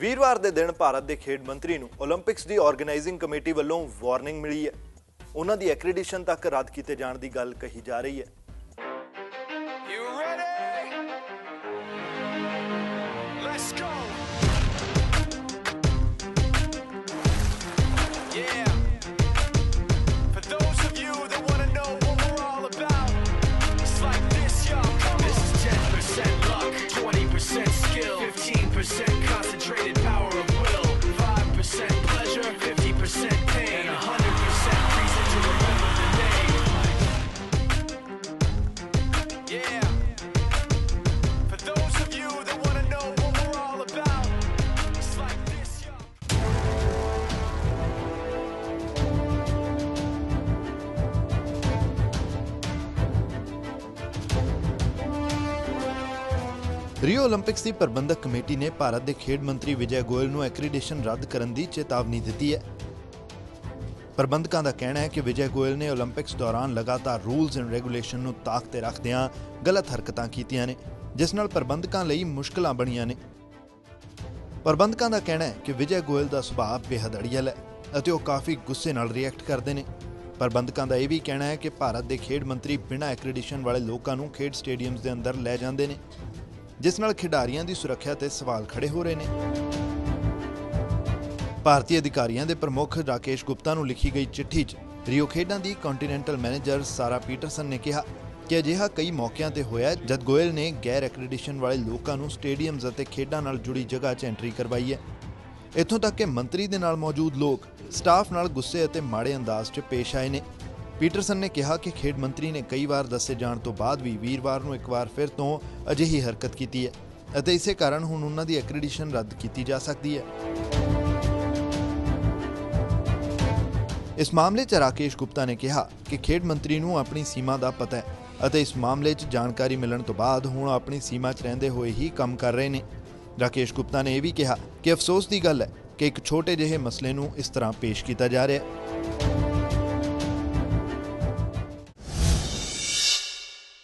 ਵੀਰਵਾਰ ਦੇ ਦਿਨ ਭਾਰਤ ਦੇ ਖੇਡ ਮੰਤਰੀ ਨੂੰ 올림픽ਸ ਦੀ ਆਰਗੇਨਾਈਜ਼ਿੰਗ ਕਮੇਟੀ ਵੱਲੋਂ ਵਾਰਨਿੰਗ ਮਿਲੀ ਹੈ। ਉਹਨਾਂ ਦੀ ਐਕਰੀਡੀਸ਼ਨ ਤੱਕ ਰੱਦ ਕੀਤੇ ਜਾਣ ਦੀ ਗੱਲ ਕਹੀ ਜਾ ਰਹੀ ਹੈ। ਰਿਓ 올림픽ਸ ਦੀ ਪ੍ਰਬੰਧਕ ਕਮੇਟੀ ਨੇ ਭਾਰਤ ਦੇ ਖੇਡ ਮੰਤਰੀ ਵਿਜੇ ਗੋਇਲ ਨੂੰ ਐਕਰੀਡੇਸ਼ਨ ਰੱਦ ਕਰਨ ਦੀ ਚੇਤਾਵਨੀ ਦਿੱਤੀ ਹੈ। ਪ੍ਰਬੰਧਕਾਂ ਦਾ ਕਹਿਣਾ ਹੈ ਕਿ ਵਿਜੇ ਗੋਇਲ ਨੇ 올림픽ਸ ਦੌਰਾਨ ਲਗਾਤਾਰ ਰੂਲਸ ਐਂਡ ਰੈਗੂਲੇਸ਼ਨ ਨੂੰ ਤਾਕ ਤੇ ਰੱਖਦਿਆਂ ਗਲਤ ਹਰਕਤਾਂ ਕੀਤੀਆਂ ਨੇ, ਜਿਸ ਨਾਲ ਪ੍ਰਬੰਧਕਾਂ ਲਈ ਮੁਸ਼ਕਲਾਂ ਬਣੀਆਂ ਨੇ। ਪ੍ਰਬੰਧਕਾਂ ਦਾ ਕਹਿਣਾ ਹੈ ਕਿ ਵਿਜੇ ਗੋਇਲ ਦਾ ਸੁਭਾਅ ਬੇਹੱਦ ਅੜੀਅਲ ਹੈ ਅਤੇ ਉਹ ਕਾਫੀ ਗੁੱਸੇ ਨਾਲ ਰਿਐਕਟ ਕਰਦੇ ਨੇ। ਪ੍ਰਬੰਧਕਾਂ ਦਾ ਇਹ ਵੀ ਕਹਿਣਾ ਹੈ ਕਿ ਭਾਰਤ ਦੇ ਖੇਡ ਮੰਤਰੀ ਬਿਨਾਂ ਐਕਰੀਡੇਸ਼ਨ ਵਾਲੇ ਲੋਕਾਂ ਨੂੰ ਖੇਡ ਸਟੇਡੀਅਮਸ ਦੇ ਅੰਦਰ ਲੈ ਜਾਂਦੇ ਨੇ। ਜਿਸ ਨਾਲ ਖਿਡਾਰੀਆਂ ਦੀ ਸੁਰੱਖਿਆ ਤੇ ਸਵਾਲ ਖੜੇ ਹੋ ਰਹੇ ਨੇ। ਭਾਰਤੀ ਅਧਿਕਾਰੀਆਂ ਦੇ ਪ੍ਰਮੁੱਖ ਰਾਕੇਸ਼ ਗੁਪਤਾ ਨੂੰ ਲਿਖੀ ਗਈ ਚਿੱਠੀ 'ਚ ਰੀਓ ਖੇਡਾਂ ਦੀ ਕੰਟੀਨੈਂਟਲ ਮੈਨੇਜਰ ਸਾਰਾ ਪੀਟਰਸਨ ਨੇ ਕਿਹਾ ਕਿ ਅਜਿਹਾ ਕਈ ਮੌਕਿਆਂ ਤੇ ਹੋਇਆ ਜਦ ਗੋਇਲ ਨੇ ਗੈਰ ਐਕ੍ਰੀਡੀਸ਼ਨ ਵਾਲੇ ਲੋਕਾਂ ਨੂੰ ਸਟੇਡੀਅਮਸ ਅਤੇ ਖੇਡਾਂ ਨਾਲ ਜੁੜੀ ਜਗ੍ਹਾ 'ਚ ਐਂਟਰੀ ਕਰਵਾਈ ਹੈ। ਇੱਥੋਂ ਤੱਕ ਕਿ ਮੰਤਰੀ ਦੇ ਨਾਲ ਮੌਜੂਦ ਲੋਕ ਸਟਾਫ ਨਾਲ ਗੁੱਸੇ ਅਤੇ ਮਾੜੇ ਅੰਦਾਜ਼ 'ਚ ਪੇਸ਼ ਆਏ ਨੇ। ਪੀਟਰਸਨ ਨੇ ਕਿਹਾ ਕਿ ਖੇਡ ਮੰਤਰੀ ਨੇ ਕਈ ਵਾਰ ਦੱਸੇ ਜਾਣ ਤੋਂ ਬਾਅਦ ਵੀ ਵੀਰਵਾਰ ਨੂੰ ਇੱਕ ਵਾਰ ਫਿਰ ਤੋਂ ਅਜਿਹੀ ਹਰਕਤ ਕੀਤੀ ਹੈ ਅਤੇ ਇਸੇ ਕਾਰਨ ਹੁਣ ਉਹਨਾਂ ਦੀ ਐਕ੍ਰੀਡੀਸ਼ਨ ਰੱਦ ਕੀਤੀ ਜਾ ਸਕਦੀ ਹੈ। ਇਸ ਮਾਮਲੇ 'ਚ ਰਾਕੇਸ਼ ਗੁਪਤਾ ਨੇ ਕਿਹਾ ਕਿ ਖੇਡ ਮੰਤਰੀ ਨੂੰ ਆਪਣੀ ਸੀਮਾ ਦਾ ਪਤਾ ਹੈ ਅਤੇ ਇਸ ਮਾਮਲੇ 'ਚ ਜਾਣਕਾਰੀ ਮਿਲਣ ਤੋਂ ਬਾਅਦ ਹੁਣ ਆਪਣੀ ਸੀਮਾ 'ਚ ਰਹਿੰਦੇ ਹੋਏ ਹੀ ਕੰਮ ਕਰ ਰਹੇ ਨੇ। ਰਾਕੇਸ਼ ਗੁਪਤਾ ਨੇ ਇਹ ਵੀ ਕਿਹਾ ਕਿ ਅਫਸੋਸ ਦੀ ਗੱਲ ਹੈ ਕਿ ਇੱਕ ਛੋਟੇ ਜਿਹੇ ਮਸਲੇ ਨੂੰ ਇਸ ਤਰ੍ਹਾਂ ਪੇਸ਼ ਕੀਤਾ ਜਾ ਰਿਹਾ ਹੈ।